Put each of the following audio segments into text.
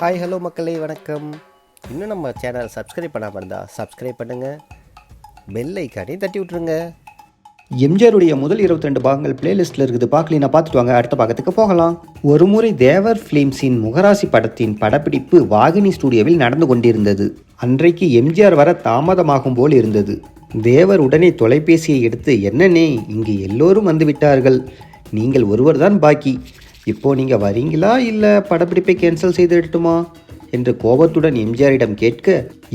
Hi hello மக்களே வணக்கம். இன்னும் நம்ம சேனல் சப்ஸ்கிரைப் பண்ணாமல் இருந்தால் சப்ஸ்கிரைப் பண்ணுங்கள் பெல் ஐக்கானே தட்டி விட்ருங்க எம்ஜிஆருடைய முதல் 22 பாகங்கள் பிளேலிஸ்ட்டில் இருக்குது. பார்க்கலனா பார்த்துட்டு வாங்க. அடுத்த பாகத்துக்கு போகலாம். ஒரு முறை தேவர் ஃபிலிம்ஸின் முகராசி படத்தின் படப்பிடிப்பு வாகினி ஸ்டுடியோவில் நடந்து கொண்டிருந்தது. அன்றைக்கு எம்ஜிஆர் வர தாமதமாகும் போல் இருந்தது. தேவர் உடனே தொலைபேசியை எடுத்து என்னன்னே இங்கு எல்லோரும் வந்து விட்டார்கள் நீங்கள் ஒருவர் தான் பாக்கி. இப்போ நீங்கள் வரீங்களா இல்லை படப்பிடிப்பை கேன்சல் செய்திடட்டுமா என்று கோபத்துடன் எம்ஜிஆரிடம் கேட்க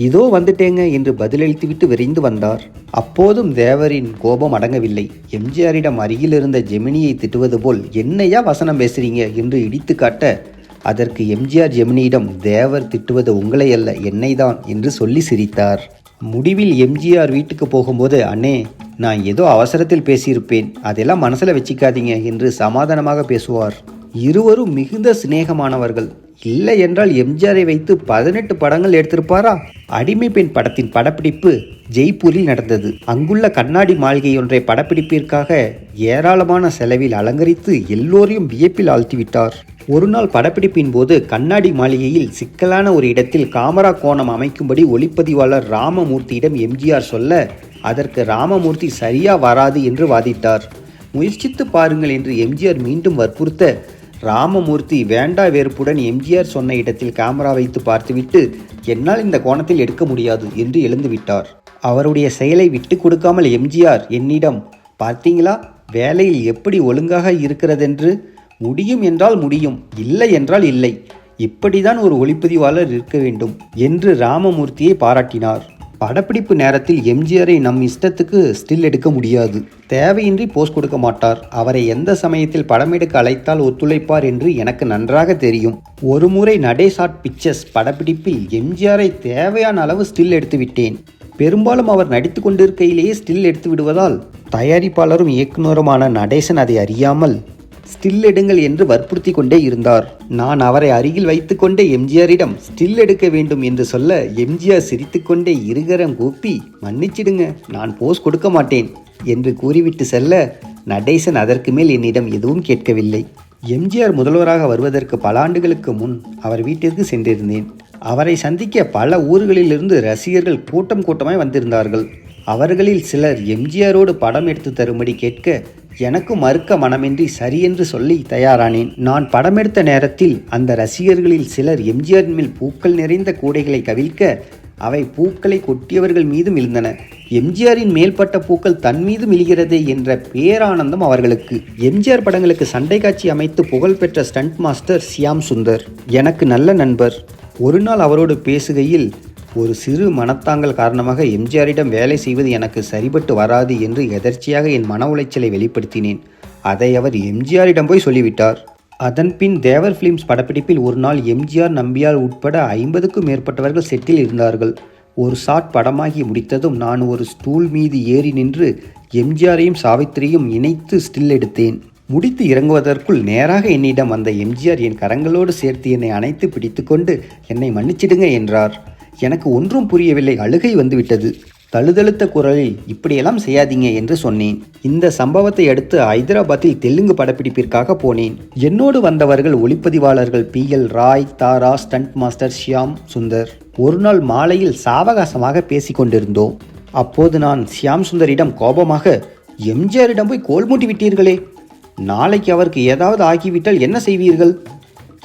இதோ வந்துட்டேங்க என்று பதிலளித்துவிட்டு விரைந்து வந்தார். அப்போதும் தேவரின் கோபம் அடங்கவில்லை. எம்ஜிஆரிடம் அருகில் இருந்த ஜெமினியை திட்டுவது போல் என்னையா வசனம் பேசுறீங்க? என்று இடித்து காட்ட அதற்கு எம்ஜிஆர் ஜெமினியிடம் தேவர் திட்டுவது உங்களை அல்ல என்னைதான் என்று சொல்லி சிரித்தார். முடிவில் எம்ஜிஆர் வீட்டுக்கு போகும்போது அண்ணே நான் ஏதோ அவசரத்தில் பேசியிருப்பேன். அதெல்லாம் மனசில் வச்சிக்காதீங்க என்று சமாதானமாக பேசுவார். இருவரும் மிகுந்த சிநேகமானவர்கள். இல்லை என்றால் எம்ஜிஆரை வைத்து பதினெட்டு படங்கள் எடுத்திருப்பாரா? அடிமை பெண் படத்தின் படப்பிடிப்பு ஜெய்ப்பூரில் நடந்தது. அங்குள்ள கண்ணாடி மாளிகை ஒன்றை படப்பிடிப்பிற்காக ஏராளமான செலவில் அலங்கரித்து எல்லோரையும் வியப்பில் ஆழ்த்திவிட்டார். ஒரு நாள் படப்பிடிப்பின் போது கண்ணாடி மாளிகையில் சிக்கலான ஒரு இடத்தில் காமரா கோணம் அமைக்கும்படி ஒளிப்பதிவாளர் ராமமூர்த்தியிடம் எம்ஜிஆர் சொல்ல அதற்கு ராமமூர்த்தி சரியா வராது என்று வாதிட்டார். முயற்சித்து பாருங்கள் என்று எம்ஜிஆர் மீண்டும் வற்புறுத்த ராமமூர்த்தி வேண்டா வெறுப்புடன் எம்ஜிஆர் சொன்ன இடத்தில் கேமரா வைத்து பார்த்துவிட்டு என்னால் இந்த கோணத்தில் எடுக்க முடியாது என்று எழுந்துவிட்டார் அவருடைய செயலை விட்டு கொடுக்காமல் எம்ஜிஆர் என்னிடம் பார்த்தீங்களா? வேலையில் எப்படி ஒழுங்காக இருக்கிறதென்று? முடியும் என்றால் முடியும் இல்லை என்றால் இல்லை. இப்படிதான் ஒரு ஒளிப்பதிவாளர் இருக்க வேண்டும் என்று ராமமூர்த்தியை பாராட்டினார். படப்பிடிப்பு நேரத்தில் எம்ஜிஆரை நம் இஷ்டத்துக்கு ஸ்டில் எடுக்க முடியாது. தேவையின்றி போஸ் கொடுக்க மாட்டார். அவரை எந்த சமயத்தில் படம் எடுக்க அழைத்தால் ஒத்துழைப்பார் என்று எனக்கு நன்றாக தெரியும். ஒரு முறை நடேசாட் பிக்சர்ஸ் படப்பிடிப்பில் எம்ஜிஆரை தேவையான அளவு ஸ்டில் எடுத்து விட்டேன். பெரும்பாலும் அவர் நடித்து கொண்டிருக்கையிலேயே ஸ்டில் எடுத்து விடுவதால் தயாரிப்பாளரும் இயக்குனருமான நடேசன் அதை அறியாமல் ஸ்டில் எடுங்கள் என்று வற்புறுத்தி கொண்டே இருந்தார். நான் அவரை அருகில் வைத்துக்கொண்டே எம்ஜிஆரிடம் ஸ்டில் எடுக்க வேண்டும் என்று சொல்ல எம்ஜிஆர் சிரித்துக்கொண்டே இருகரம் கூப்பி மன்னிச்சிடுங்க நான் போஸ் கொடுக்க மாட்டேன் என்று கூறிவிட்டு செல்ல நடேசன் அதற்கு மேல் என்னிடம் எதுவும் கேட்கவில்லை. எம்ஜிஆர் முதல்வராக வருவதற்கு பல ஆண்டுகளுக்கு முன் அவர் வீட்டிற்கு சென்றிருந்தேன். அவரை சந்திக்க பல ஊர்களிலிருந்து ரசிகர்கள் கூட்டம் கூட்டமாய் வந்திருந்தார்கள். அவர்களில் சிலர் எம்ஜிஆரோடு படம் எடுத்து தரும்படி கேட்க எனக்கு மறுக்க மனமின்றி சரியென்று சொல்லி தயாரானேன். நான் படமெடுத்த நேரத்தில் அந்த ரசிகர்களில் சிலர் எம்ஜிஆர் மேல் பூக்கள் நிறைந்த கூடைகளை கவிழ்க்க அவை பூக்களை கொட்டியவர்கள் மீதும் விழுந்தன. எம்ஜிஆரின் மேல்பட்ட பூக்கள் தன் மீது விழுகிறதே என்ற பேரானந்தம் அவர்களுக்கு. எம்ஜிஆர் படங்களுக்கு சண்டை காட்சி அமைத்து புகழ்பெற்ற ஸ்டண்ட் மாஸ்டர் சியாம் சுந்தர். எனக்கு நல்ல நண்பர். ஒரு நாள் அவரோடு பேசுகையில் ஒரு சிறு மனத்தாங்கல் காரணமாக எம்ஜிஆரிடம் வேலை செய்வது எனக்கு சரிபட்டு வராது என்று எதர்ச்சியாக என் மன உளைச்சலை வெளிப்படுத்தினேன். அதை அவர் எம்ஜிஆரிடம் போய் சொல்லிவிட்டார். அதன்பின் தேவர் ஃபிலிம்ஸ் படப்பிடிப்பில் ஒரு நாள் எம்ஜிஆர் நம்பியார் உட்பட ஐம்பதுக்கும் மேற்பட்டவர்கள் செட்டில் இருந்தார்கள். ஒரு ஷாட் படமாகி முடித்ததும் நான் ஒரு ஸ்டூல் மீது ஏறி நின்று எம்ஜிஆரையும் சாவித்திரியும் இணைத்து ஸ்டில் எடுத்தேன். முடித்து இறங்குவதற்குள் நேராக என்னிடம் வந்த எம்ஜிஆர் என் கரங்களோடு சேர்த்து என்னை அணைத்து பிடித்துக்கொண்டு என்னை மன்னிச்சிடுங்க என்றார். எனக்கு ஒன்றும் புரியவில்லை. அழுகை வந்துவிட்டது. தழுதழுத்த குரலில் இப்படியெல்லாம் செய்யாதீங்க என்று சொன்னேன். இந்த சம்பவத்தை அடுத்து ஐதராபாத்தில் தெலுங்கு படப்பிடிப்பிற்காக போனேன். என்னோடு வந்தவர்கள் ஒளிப்பதிவாளர்கள் P. L. Roy Thara stunt master Shyam Sundar. ஒரு நாள் மாலையில் சாவகாசமாக பேசிக் கொண்டிருந்தோம். அப்போது நான் ஷியாம் சுந்தரிடம் கோபமாக எம்ஜிஆரிடம் போய் கோல் மூட்டி விட்டீர்களே. நாளைக்கு அவருக்கு ஏதாவது ஆகிவிட்டால் என்ன செய்வீர்கள்?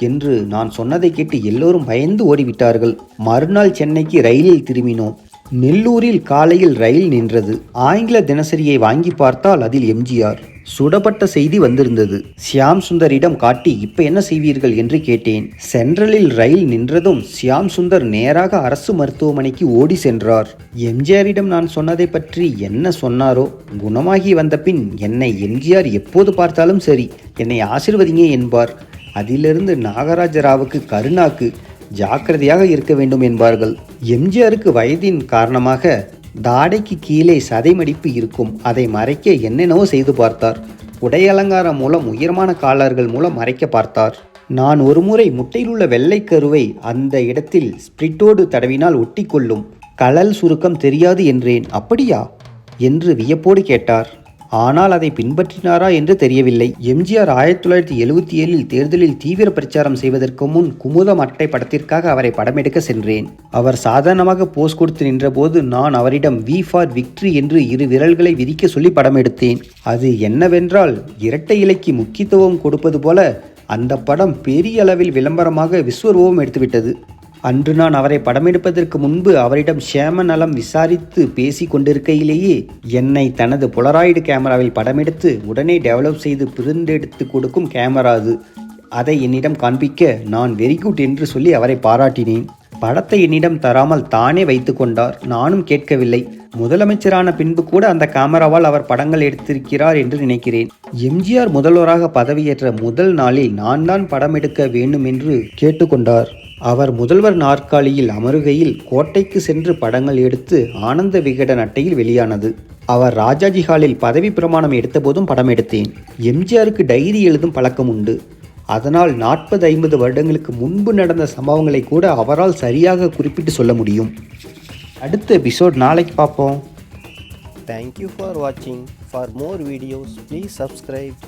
என்று நான் சொன்னதை கேட்டு எல்லோரும் பயந்து ஓடிவிட்டார்கள். மறுநாள் சென்னைக்கு ரயிலில் திரும்பினோம். நெல்லூரில் காலையில் ரயில் நின்றது. ஆங்கில தினசரியை வாங்கி பார்த்தால் அதில் எம்ஜிஆர். சுடப்பட்ட செய்தி வந்திருந்தது. சியாம் சுந்தரிடம் காட்டி இப்ப என்ன செய்வீர்கள்? என்று கேட்டேன். சென்ட்ரலில் ரயில் நின்றதும் சியாம் சுந்தர் நேராக அரசு மருத்துவமனைக்கு ஓடி சென்றார். எம்ஜிஆரிடம் நான் சொன்னதை பற்றி என்ன சொன்னாரோ குணமாகி வந்த பின் என்னை எம்ஜிஆர் எப்போது பார்த்தாலும் சரி என்னை ஆசிர்வதிங்க என்பார். அதிலிருந்து நாகராஜ ராவுக்கு கருணாக்கு ஜாக்கிரதையாக இருக்க வேண்டும் என்பார்கள். எம்ஜிஆருக்கு வயதின் காரணமாக தாடைக்கு கீழே சதைமடிப்பு இருக்கும். அதை மறைக்க என்னென்னவோ செய்து பார்த்தார். உடை அலங்காரம் மூலம் உயரமான காலர்கள் மூலம் மறைக்க பார்த்தார். நான் ஒருமுறை முட்டையில் உள்ள வெள்ளைக் கருவை அந்த இடத்தில் ஸ்பிரிட்டோடு தடவினால் ஒட்டிக்கொள்ளும். கலல் சுருக்கம் தெரியாது என்றேன். அப்படியா? என்று வியப்போடு கேட்டார். ஆனால் அதை பின்பற்றினாரா என்று தெரியவில்லை. எம்ஜிஆர் ஆயிரத்தி தொள்ளாயிரத்தி எழுபத்தி ஏழில் தேர்தலில் தீவிர பிரச்சாரம் செய்வதற்கு முன் குமுதம் அட்டை படத்திற்காக அவரை படமெடுக்க சென்றேன். அவர் சாதாரணமாக போஸ் கொடுத்து நின்றபோது நான் அவரிடம் வி ஃபார் விக்ட்ரி என்று இரு விரல்களை விதிக்க சொல்லி படம் எடுத்தேன் அது என்னவென்றால் இரட்டை இலைக்கு முக்கியத்துவம் கொடுப்பது போல அந்த படம் பெரிய அளவில் விளம்பரமாக விஸ்வரூபம் எடுத்துவிட்டது. அன்று நான் அவரை படமெடுப்பதற்கு முன்பு அவரிடம் ஷேம நலம் விசாரித்து பேசி கொண்டிருக்கையிலேயே என்னை தனது புலராய்டு கேமராவில் படமெடுத்து உடனே டெவலப் செய்து பிரிந்தெடுத்து கொடுக்கும் கேமரா அது. அதை என்னிடம் காண்பிக்க நான் வெரி குட் என்று சொல்லி அவரை பாராட்டினேன். படத்தை என்னிடம் தராமல் தானே வைத்து கொண்டார். நானும் கேட்கவில்லை. முதலமைச்சரான பின்பு கூட அந்த கேமராவால் அவர் படங்கள் எடுத்திருக்கிறார் என்று நினைக்கிறேன். எம்ஜிஆர் முதல்வராக பதவியேற்ற முதல் நாளில் நான் தான் படம் எடுக்க வேண்டும் என்று கேட்டுக்கொண்டார். அவர் முதல்வர் நாற்காலியில் அமருகையில் கோட்டைக்கு சென்று படங்கள் எடுத்து ஆனந்த விகடன் அட்டையில் வெளியானது. அவர் ராஜாஜி ஹாலில் பதவி பிரமாணம் எடுத்தபோதும் படம் எடுத்தேன். எம்ஜிஆருக்கு டைரி எழுதும் பழக்கம் உண்டு. அதனால் நாற்பது ஐம்பது வருடங்களுக்கு முன்பு நடந்த சம்பவங்களை கூட அவரால் சரியாக குறிப்பிட்டு சொல்ல முடியும். அடுத்த எபிசோட் நாளைக்கு பார்ப்போம். தேங்க்யூ ஃபார் வாட்சிங் for more videos please subscribe